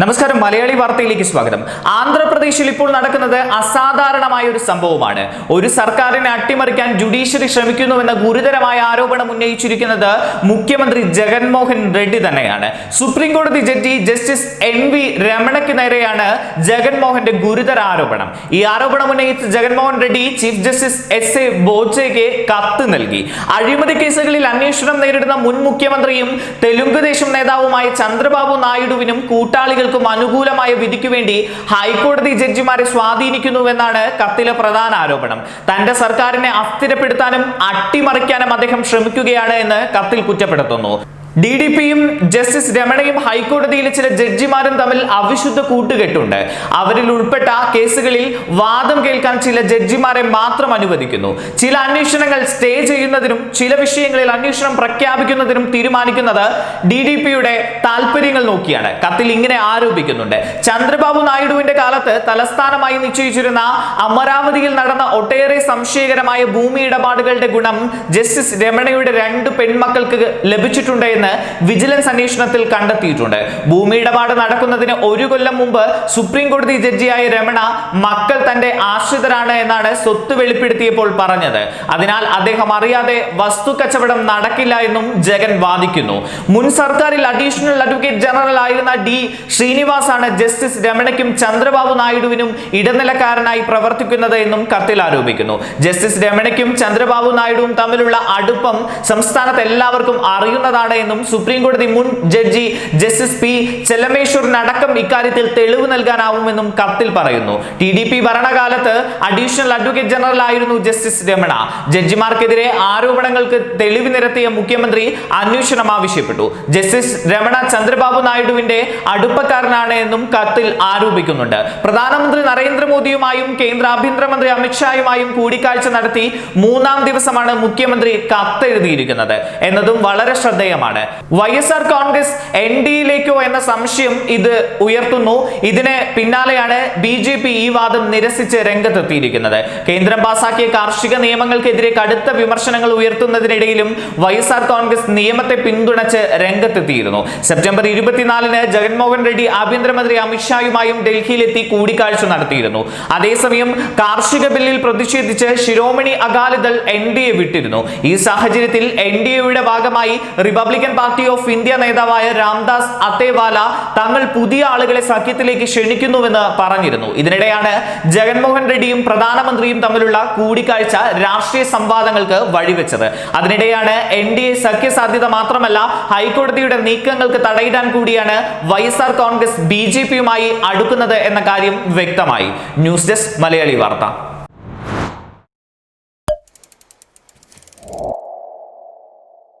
നമസ്കാരം മലയാളി വാർത്തയിലേക്ക് സ്വാഗതം. ആന്ധ്രാപ്രദേശിൽ ഇപ്പോൾ നടക്കുന്നത് അസാധാരണമായ ഒരു സംഭവമാണ്. ഒരു സർക്കാരിനെ അട്ടിമറിക്കാൻ ജുഡീഷ്യറി ശ്രമിക്കുന്നുവെന്ന ഗുരുതരമായ ആരോപണം ഉന്നയിച്ചിരിക്കുന്നത് മുഖ്യമന്ത്രി ജഗൻമോഹൻ റെഡ്ഡി തന്നെയാണ്. സുപ്രീം കോടതി ജഡ്ജി ജസ്റ്റിസ് എൻ വി രമണയ്ക്ക് നേരെയാണ് ജഗൻമോഹന്റെ ഗുരുതര ആരോപണം. ഈ ആരോപണം ഉന്നയിച്ച് Jaganmohan Reddy chief justice S A ബോച്ചയ്ക്ക് കത്ത് നൽകി. അഴിമതി കേസുകളിൽ അന്വേഷണം നേരിടുന്ന മുൻ മുഖ്യമന്ത്രിയും തെലുങ്കുദേശം നേതാവുമായ ചന്ദ്രബാബു നായിഡുവിനും കൂട്ടാളികൾക്കും അനുകൂലമായ വിധിക്കു വേണ്ടി ഹൈക്കോടതി ജഡ്ജിമാരെ സ്വാധീനിക്കുന്നുവെന്നാണ് കത്തിലെ പ്രധാന ആരോപണം. തന്റെ സർക്കാരിനെ അസ്ഥിരപ്പെടുത്താനും അട്ടിമറിക്കാനും അദ്ദേഹം ശ്രമിക്കുകയാണ് എന്ന് കത്തിൽ കുറ്റപ്പെടുത്തുന്നു. ഡി ഡി പിയും ജസ്റ്റിസ് രമണയും ഹൈക്കോടതിയിലെ ചില ജഡ്ജിമാരും തമ്മിൽ അവിശുദ്ധ കൂട്ടുകെട്ടുണ്ട്. അവരിൽ ഉൾപ്പെട്ട കേസുകളിൽ വാദം കേൾക്കാൻ ചില ജഡ്ജിമാരെ മാത്രം അനുവദിക്കുന്നു. ചില അന്വേഷണങ്ങൾ സ്റ്റേ ചെയ്യുന്നതിനും ചില വിഷയങ്ങളിൽ അന്വേഷണം പ്രഖ്യാപിക്കുന്നതിനും തീരുമാനിക്കുന്നത് ഡി ഡി പിയുടെ താല്പര്യങ്ങൾ നോക്കിയാണ്. കത്തിൽ ഇങ്ങനെ ആരോപിക്കുന്നുണ്ട്. ചന്ദ്രബാബു നായിഡുവിന്റെ കാലത്ത് തലസ്ഥാനമായി നിശ്ചയിച്ചിരുന്ന അമരാവതിയിൽ നടന്ന ഒട്ടേറെ സംശയകരമായ ഭൂമി ഇടപാടുകളുടെ ഗുണം ജസ്റ്റിസ് രമണയുടെ രണ്ട് പെൺമക്കൾക്ക് ലഭിച്ചിട്ടുണ്ട് എന്ന് വിജിലൻസ് അന്വേഷണത്തിൽ കണ്ടെത്തിയിട്ടുണ്ട്. ഭൂമി ഇടപാട് നടക്കുന്നതിന് ഒരു കൊല്ലം മുമ്പ് സുപ്രീം കോടതി ജഡ്ജിയായ രമണ മക്കൾ തന്റെ ആശ്രിതരാണ് എന്നാണ് സ്വത്ത് വെളിപ്പെടുത്തിയപ്പോൾ പറഞ്ഞത്. അതിനാൽ അദ്ദേഹം അറിയാതെ വസ്തു കച്ചവടം നടക്കില്ല എന്നും ജഗൻ വാദിക്കുന്നു. മുൻ സർക്കാരിൽ അഡീഷണൽ അഡ്വക്കേറ്റ് ജനറൽ ആയിരുന്ന ഡി ശ്രീനിവാസാണ് ജസ്റ്റിസ് രമണയ്ക്കും ചന്ദ്രബാബു നായിഡുവിനും ഇടനിലക്കാരനായി പ്രവർത്തിക്കുന്നത് എന്നും കത്തിൽ ആരോപിക്കുന്നു. ജസ്റ്റിസ് രമണയ്ക്കും ചന്ദ്രബാബു നായിഡുവും തമ്മിലുള്ള അടുപ്പം സംസ്ഥാനത്ത് എല്ലാവർക്കും അറിയുന്നതാണ് സുപ്രീം കോടതി മുൻ ജഡ്ജി ജസ്റ്റിസ് പി ചെല്ലമേശ്വറിനടക്കം ഇക്കാര്യത്തിൽ തെളിവ് നൽകാനാവുമെന്നും കത്തിൽ പറയുന്നു. ടി ഡി പി ഭരണകാലത്ത് അഡീഷണൽ അഡ്വക്കേറ്റ് ജനറൽ ആയിരുന്നു ജസ്റ്റിസ് രമണ. ജഡ്ജിമാർക്കെതിരെ ആരോപണങ്ങൾക്ക് തെളിവ് നിരത്തിയ മുഖ്യമന്ത്രി അന്വേഷണം ആവശ്യപ്പെട്ടു. ജസ്റ്റിസ് രമണ ചന്ദ്രബാബു നായിഡുവിന്റെ അടുപ്പക്കാരനാണ് എന്നും കത്തിൽ ആരോപിക്കുന്നുണ്ട്. പ്രധാനമന്ത്രി നരേന്ദ്രമോദിയുമായും കേന്ദ്ര ആഭ്യന്തരമന്ത്രി അമിത്ഷായുമായും കൂടിക്കാഴ്ച നടത്തി മൂന്നാം ദിവസമാണ് മുഖ്യമന്ത്രി കത്തെഴുതിയിരിക്കുന്നത്. എന്നതും വളരെ ശ്രദ്ധേയമാണ്. Y S R Congress N ഡിയിലേക്കോ എന്ന സംശയം ഇത് ഉയർത്തുന്നു. ഇതിന് പിന്നാലെയാണ് ബി ജെ പി ഈ വാദം നിരസിച്ച് രംഗത്തെത്തിയിരിക്കുന്നത്. കേന്ദ്രം പാസാക്കിയ കാർഷിക നിയമങ്ങൾക്കെതിരെ കടുത്ത വിമർശനങ്ങൾ ഉയർത്തുന്നതിനിടയിലും വൈ എസ് ആർ കോൺഗ്രസ് നിയമത്തെ പിന്തുണച്ച് രംഗത്തെത്തിയിരുന്നു. സെപ്റ്റംബർ ഇരുപത്തിനാലിന് ജഗൻമോഹൻ റെഡ്ഡി ആഭ്യന്തരമന്ത്രി അമിത്ഷായുമായും ഡൽഹിയിലെത്തി കൂടിക്കാഴ്ച നടത്തിയിരുന്നു. അതേസമയം കാർഷിക ബില്ലിൽ പ്രതിഷേധിച്ച് Shiromani Akali Dal N D A വിട്ടിരുന്നു. ഈ സാഹചര്യത്തിൽ എൻ ഡി എയുടെ ഭാഗമായി റിപ്പബ്ലിക്കൻ പാർട്ടി ഓഫ് ഇന്ത്യ നേതാവായ രാംദാസ് അത്തേവാല തങ്ങൾ പുതിയ ആളുകളെ സഖ്യത്തിലേക്ക് ക്ഷണിക്കുന്നുവെന്ന് പറഞ്ഞിരുന്നു. ഇതിനിടെയാണ് ജഗൻമോഹൻ റെഡ്ഡിയും പ്രധാനമന്ത്രിയും തമ്മിലുള്ള കൂടിക്കാഴ്ച രാഷ്ട്രീയ സംവാദങ്ങൾക്ക് വഴിവെച്ചത്. അതിനിടെയാണ് എൻ ഡി എ സഖ്യസാധ്യത മാത്രമല്ല ഹൈക്കോടതിയുടെ നീക്കങ്ങൾക്ക് തടയിടാൻ കൂടിയാണ് Y S R Congress B J പിയുമായി അടുക്കുന്നത് എന്ന കാര്യം വ്യക്തമായി. ന്യൂസ് ഡെസ്ക് മലയാളി വാർത്ത.